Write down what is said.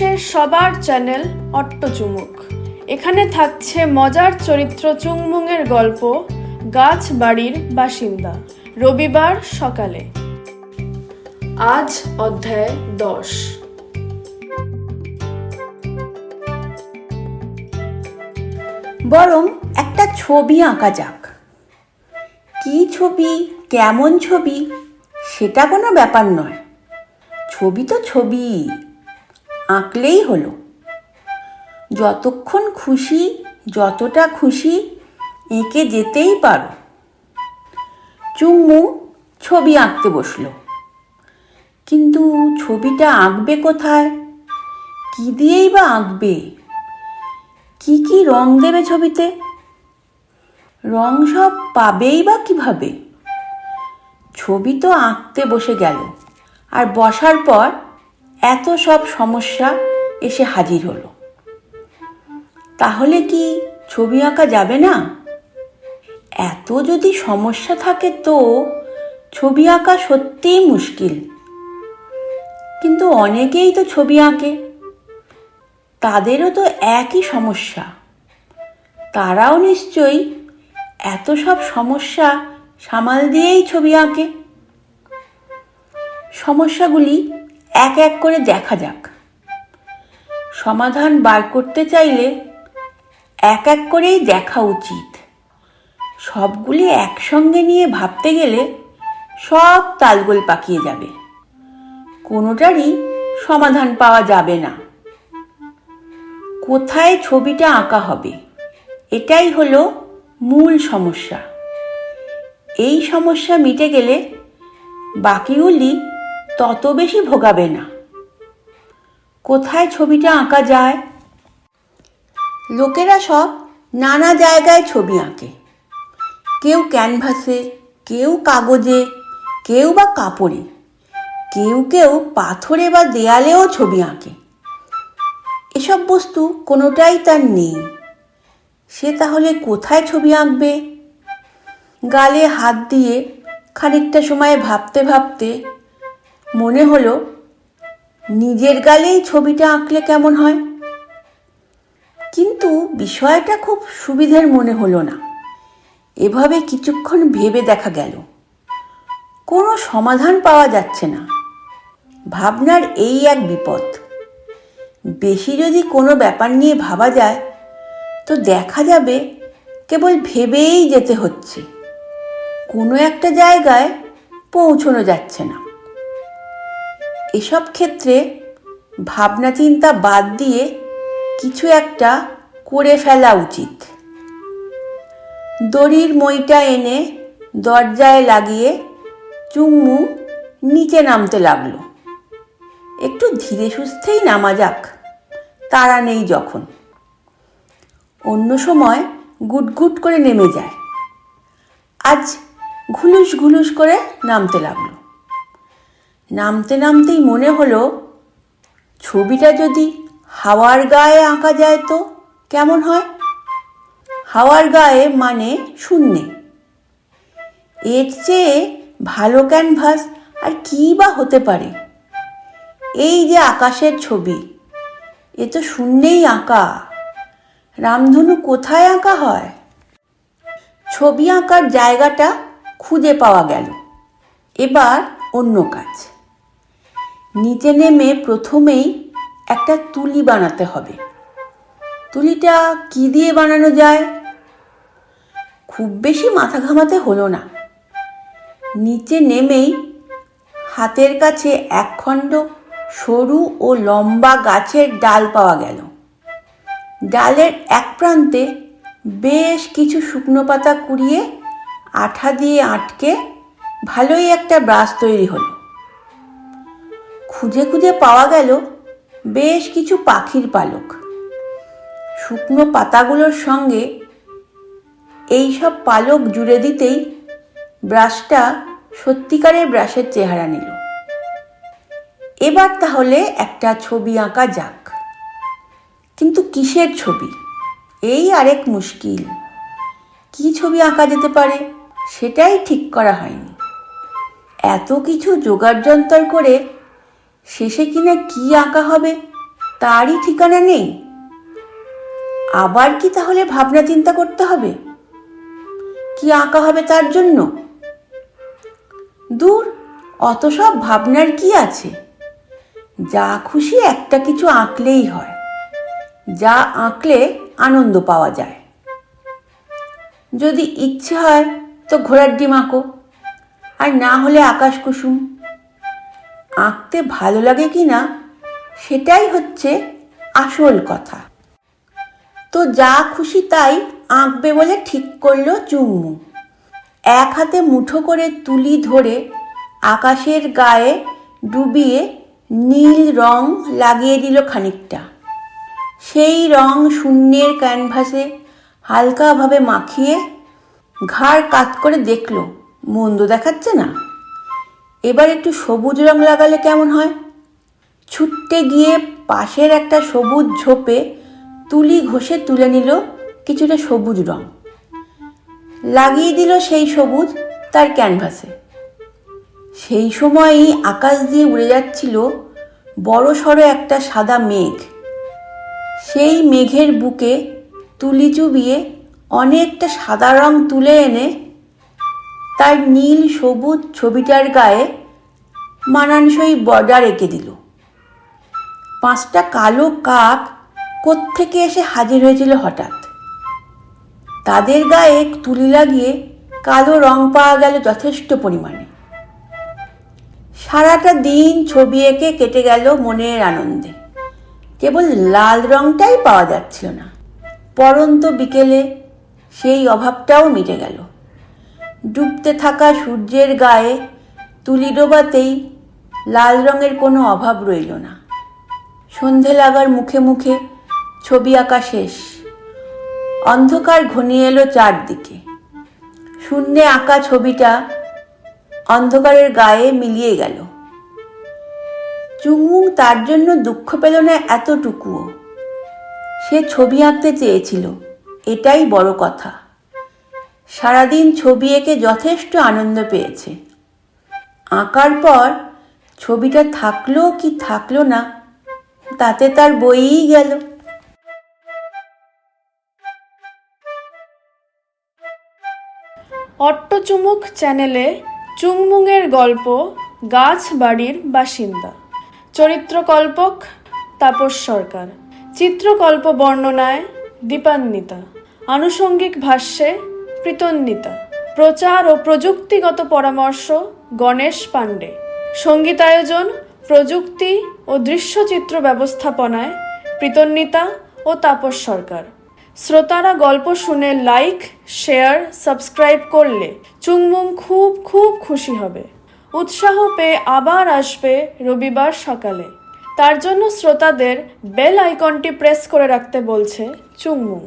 বাংলাদেশের সবার চ্যানেল অট্ট চুমুক এখানে থাকছে মজার চরিত্র চুংমুংয়ের গল্প, গাছ বাড়ির বাসিন্দা, রবিবার সকালে। আজ অধ্যায় দশ। বরং একটা ছবি আঁকা যাক। কি ছবি? কেমন ছবি? সেটা কোনো ব্যাপার নয়। ছবি তো ছবি। আঁকলেই হলো। যতক্ষণ খুশি, যতটা খুশি এঁকে যেতেই পারো। চুম্মু ছবি আঁকতে বসল। কিন্তু ছবিটা আঁকবে কোথায়? কি দিয়েই বা আঁকবে? কি কি রং দেবে ছবিতে? রং সব পাবেই বা কীভাবে? ছবি তো আঁকতে বসে গেল। আর বসার পর এত সব সমস্যা এসে হাজির হলো। তাহলে কি ছবি আঁকা যাবে না? এত যদি সমস্যা থাকে তো ছবি আঁকা সত্যিই মুশকিল। কিন্তু অনেকেই তো ছবি আঁকে। তাদেরও তো একই সমস্যা। তারাও নিশ্চয়ই এত সব সমস্যা সামাল দিয়েই ছবি আঁকে। সমস্যাগুলি এক এক করে দেখা যাক। সমাধান বার করতে চাইলে এক এক করেই দেখা উচিত। সবগুলি একসঙ্গে নিয়ে ভাবতে গেলে সব তালগোল পাকিয়ে যাবে। কোনোটারই সমাধান পাওয়া যাবে না। কোথায় ছবিটা আঁকা হবে? এটাই হলো মূল সমস্যা। এই সমস্যা মিটে গেলে বাকিগুলি তত বেশি ভোগাবে না। কোথায় ছবিটা আঁকা যায়? লোকেরা সব নানা জায়গায় ছবি আঁকে। কেউ ক্যানভাসে, কেউ কাগজে, কেউ বা কাপড়ে, কেউ কেউ পাথরে বা দেয়ালেও ছবি আঁকে। এসব বস্তু কোনোটাই তার নেই। সে তাহলে কোথায় ছবি আঁকবে? গালে হাত দিয়ে খানিকটা সময় ভাবতে ভাবতে মনে হলো, নিজের গালেই ছবিটা আঁকলে কেমন হয়? কিন্তু বিষয়টা খুব সুবিধের মনে হলো না। এভাবে কিছুক্ষণ ভেবে দেখা গেল। কোনো সমাধান পাওয়া যাচ্ছে না। ভাবনার এই এক বিপদ। বেশি যদি কোনো ব্যাপার নিয়ে ভাবা যায়, তো দেখা যাবে কেবল ভেবেই যেতে হচ্ছে। কোনো একটা জায়গায় পৌঁছানো যাচ্ছে না। এসব ক্ষেত্রে ভাবনা চিন্তা বাদ দিয়ে কিছু একটা করে ফেলা উচিত। দড়ির মইটা এনে দরজায় লাগিয়ে চুম্মু নিচে নামতে লাগল। একটু ধীরে সুস্থেই নামা যাক, তারা নেই যখন। অন্য সময় গুটগুট করে নেমে যায়। আজ ঘুলুস ঘুলুস করে নামতে লাগল। নামতে নামতেই মনে হলো, ছবিটা যদি হাওয়ার গায়ে আঁকা যায় তো কেমন হয়? হাওয়ার গায়ে মানে শূন্যে। এর চেয়ে ভালো ক্যানভাস আর কী বা হতে পারে? এই যে আকাশের ছবি, এ তো শূন্যেই আঁকা। রামধনু কোথায় আঁকা হয়? ছবি আঁকার জায়গাটা খুঁজে পাওয়া গেল। এবার অন্য কাজ। নিচে নেমে প্রথমেই একটা তুলি বানাতে হবে। তুলিটা কি দিয়ে বানানো যায়? খুব বেশি মাথা ঘামাতে হলো না। নিচে নেমেই হাতের কাছে একখণ্ড সরু ও লম্বা গাছের ডাল পাওয়া গেল। ডালের এক প্রান্তে বেশ কিছু শুকনো পাতা কুড়িয়ে আঠা দিয়ে আটকে ভালোই একটা ব্রাশ তৈরি হলো। খুঁজে খুঁজে পাওয়া গেল বেশ কিছু পাখির পালক। শুকনো পাতাগুলোর সঙ্গে এই সব পালক জুড়ে দিতেই ব্রাশটা সত্যিকারের ব্রাশের চেহারা নিল। এবার তাহলে একটা ছবি আঁকা যাক। কিন্তু কিসের ছবি? এই আরেক মুশকিল। কি ছবি আঁকা যেতে পারে? সেটাই ঠিক করা হয়নি। এত কিছু জোগাড় যন্তর করে শেষে কিনা কি আঁকা হবে? তারই ঠিকানা নেই। আবার কি তাহলে ভাবনা চিন্তা করতে হবে? কি আঁকা হবে তার জন্য? দূর, অত সব ভাবনার কি আছে? যা খুশি একটা কিছু আঁকলেই হয়। যা আঁকলে আনন্দ পাওয়া যায়। যদি ইচ্ছে হয়, তো ঘোড়ার ডিম আঁকো। আর না হলে আকাশ কুসুম। আঁকতে ভালো লাগে কি না, সেটাই হচ্ছে আসল কথা। তো যা খুশি তাই আঁকবে বলে ঠিক করল চুম্মু। এক হাতে মুঠো করে তুলি ধরে আকাশের গায়ে ডুবিয়ে নীল রং লাগিয়ে দিল খানিকটা। সেই রং শূন্যের ক্যানভাসে হালকাভাবে মাখিয়ে ঘাড় কাত করে দেখল, মন্দ দেখাচ্ছে না। এবার একটু সবুজ রং লাগালে কেমন হয়? ছুটতে গিয়ে পাশের একটা সবুজ ঝোপে তুলি ঘষে তুলে নিল কিছুটা সবুজ রং। লাগিয়ে দিল সেই সবুজ তার ক্যানভাসে। সেই সময়ই আকাশ দিয়ে উড়ে যাচ্ছিল বড় সড়ো একটা সাদা মেঘ। সেই মেঘের বুকে তুলি চুবিয়ে অনেকটা সাদা রং তুলে এনে তার নীল সবুজ ছবিটার গায়ে মানানসই বর্ডার এঁকে দিল। পাঁচটা কালো কাক কোত্থেকে এসে হাজির হয়েছিল হঠাৎ। তাদের গায়ে তুলি লাগিয়ে কালো রং পাওয়া গেল যথেষ্ট পরিমাণে। সারাটা দিন ছবি এঁকে কেটে গেল মনের আনন্দে। কেবল লাল রংটাই পাওয়া যাচ্ছিল না। পরন্ত বিকেলে সেই অভাবটাও মিটে গেল। ডুবতে থাকা সূর্যের গায়ে তুলি ডোবাতেই লাল রঙের কোনো অভাব রইল না। সন্ধে লাগার মুখে মুখে ছবি আঁকা শেষ। অন্ধকার ঘনিয়ে এলো চারদিকে। শূন্যে আঁকা ছবিটা অন্ধকারের গায়ে মিলিয়ে গেল। চুংমুং তার জন্য দুঃখ পেল না এতটুকুও। সে ছবি আঁকতে চেয়েছিল, এটাই বড় কথা। সারাদিন ছবি এঁকে যথেষ্ট আনন্দ পেয়েছে। আঁকার পর ছবিটা থাকল কি থাকল না, তাতে তার বইই গেল। অট্টচুমুক চ্যানেলে চুংমুংয়ের গল্প, গাছ বাড়ির বাসিন্দা। চরিত্রকল্পক তাপস সরকার। চিত্রকল্প বর্ণনায় দীপান্বিতা। আনুষঙ্গিক ভাষ্যে প্রীতন্বিতা। প্রচার ও প্রযুক্তিগত পরামর্শ, গণেশ পাণ্ডে। সঙ্গীতায়োজন, প্রযুক্তি ও দৃশ্যচিত্র ব্যবস্থাপনায় প্রীতন্বিতা ও তাপস সরকার। শ্রোতারা গল্প শুনে লাইক শেয়ার সাবস্ক্রাইব করলে চুংমুং খুব খুব খুশি হবে। উৎসাহ পেয়ে আবার আসবে রবিবার সকালে। তার জন্য শ্রোতাদের বেল আইকনটি প্রেস করে রাখতে বলছে চুংমুং।